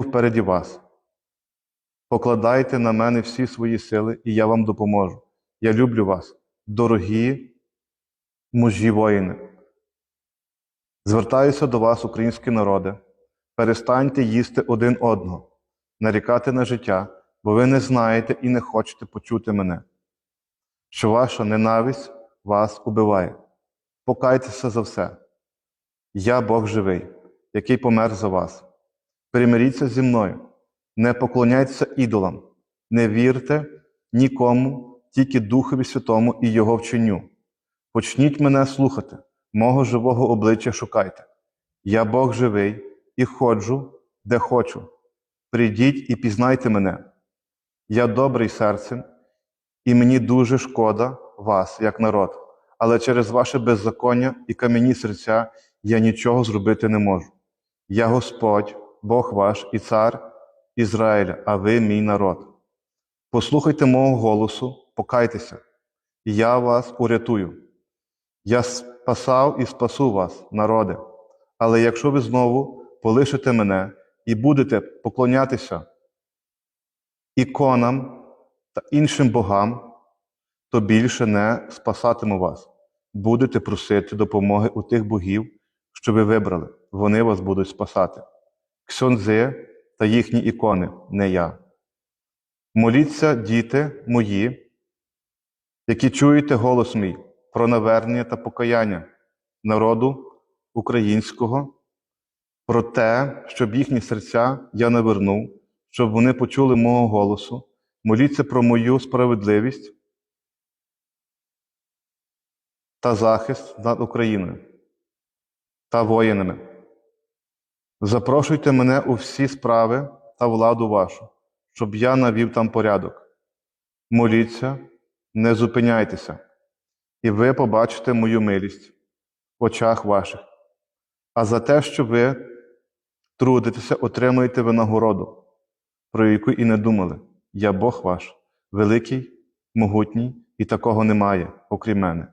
впереді вас. Покладайте на мене всі свої сили, і я вам допоможу. Я люблю вас, дорогі мужі воїни. Звертаюся до вас, українські народи. Перестаньте їсти один одного, нарікати на життя, бо ви не знаєте і не хочете почути мене, що ваша ненависть вас убиває. Покайтеся за все. Я Бог живий, який помер за вас. Примиріться зі мною, не поклоняйтеся ідолам, не вірте нікому, тільки Духові Святому і Його вченню. Почніть мене слухати, мого живого обличчя шукайте. Я Бог живий і ходжу, де хочу. Прийдіть і пізнайте мене. Я добрий серцем, і мені дуже шкода вас, як народ, але через ваше беззаконня і кам'яні серця я нічого зробити не можу. Я Господь, Бог ваш і цар Ізраїля, а ви мій народ. Послухайте мого голосу, покайтеся, і я вас урятую. Я спасав і спасу вас, народи. Але якщо ви знову полишите мене і будете поклонятися іконам та іншим богам, то більше не спасатиму вас. Будете просити допомоги у тих богів, що ви вибрали. Вони вас будуть спасати. Ксьонзи та їхні ікони, не я. Моліться, діти мої, які чуєте голос мій про навернення та покаяння народу українського, про те, щоб їхні серця я навернув, щоб вони почули мого голосу. Моліться про мою справедливість та захист над Україною та воїнами. Запрошуйте мене у всі справи та владу вашу, щоб я навів там порядок. Моліться, не зупиняйтеся, і ви побачите мою милість в очах ваших. А за те, що ви трудитеся, отримуєте винагороду, про яку і не думали. Я Бог ваш, великий, могутній, і такого немає, окрім мене.